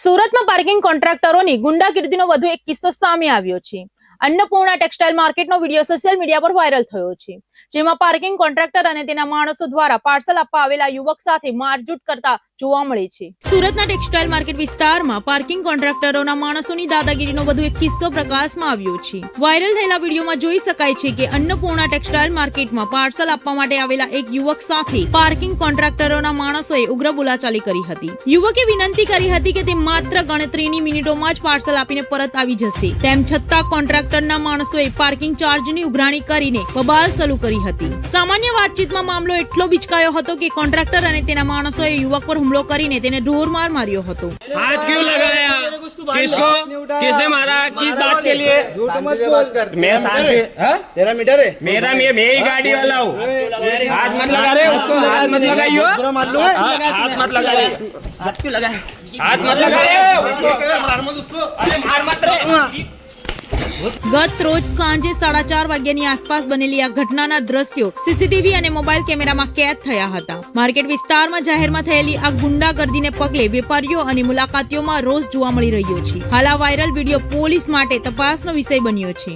સુરતમાં પાર્કિંગ કોન્ટ્રાક્ટરોની ગુંડાગીર્દીનો વધુ એક કિસ્સો સામે આવ્યો છે. અન્નપૂર્ણા ટેક્સટાઇલ માર્કેટનો વીડિયો સોશિયલ મીડિયા પર વાયરલ થયો છે. જેમાં પાર્કિંગ કોન્ટ્રાક્ટર અને તેના માણસો દ્વારા પાર્સલ આપવા આવેલા યુવક સાથે મારઝૂટ કરતા જોવા મળે છે. સુરતના ટેક્સટાઇલ માર્કેટ વિસ્તારમાં પાર્કિંગ કોન્ટ્રાક્ટરોના માણસોની દાદાગીરીનો વધુ એક કિસ્સો પ્રકાશમાં આવ્યો છે. વાયરલ થયેલા વિડીયોમાં જોઈ શકાય છે કે અન્નપૂર્ણા ટેક્સટાઇલ માર્કેટમાં પાર્સલ આપવા માટે આવેલા એક યુવક સાથે પાર્કિંગ કોન્ટ્રાક્ટરોના માણસોએ ઉગ્ર બોલાચાલી કરી હતી. યુવકે વિનંતી કરી હતી કે તે માત્ર ગણતરીની મિનિટોમાં જ પાર્સલ આપીને પરત આવી જશે. તેમ છતાં કોન્ટ્રાક્ટરના માણસોએ પાર્કિંગ ચાર્જની ઉઘરાણી કરીને બબાલ શરૂ કરી હતી. સામાન્ય વાતચીતમાં મામલો એટલો બિચકાયો હતો કે કોન્ટ્રાક્ટર અને તેના માણસોએ યુવક પર હુમલો કરીને તેને ઢોરમાર માર્યો હતો हाथ क्यों लगाया किसको किसने मारा किस बात के लिए झूठ मत बोल मैं साथ में हाँ? तेरा मीटर है मेरा मैं मैं ही गाड़ी वाला हूँ हाथ मत लगा रहे उसको हाथ मत लगाइयो पूरा मार लूंगा हाँ, हाथ मत लगाइए हाथ क्यों लगाए हाथ मत लगाए उसको मार मत उसको अरे मार मत रे ગત રોજ સાંજે સાડા ચાર વાગ્યાની આસપાસ બનેલી આ ઘટનાના દ્રશ્યો સીસીટીવી અને મોબાઈલ કેમેરામાં કેદ થયા હતા. માર્કેટ વિસ્તારમાં જાહેરમાં થયેલી આ ગુંડાગર્દીને પગલે વેપારીઓ અને મુલાકાતીઓમાં રોષ જોવા મળી રહ્યો છે. હાલ આ વાયરલ વીડિયો પોલીસ માટે તપાસનો વિષય બન્યો છે.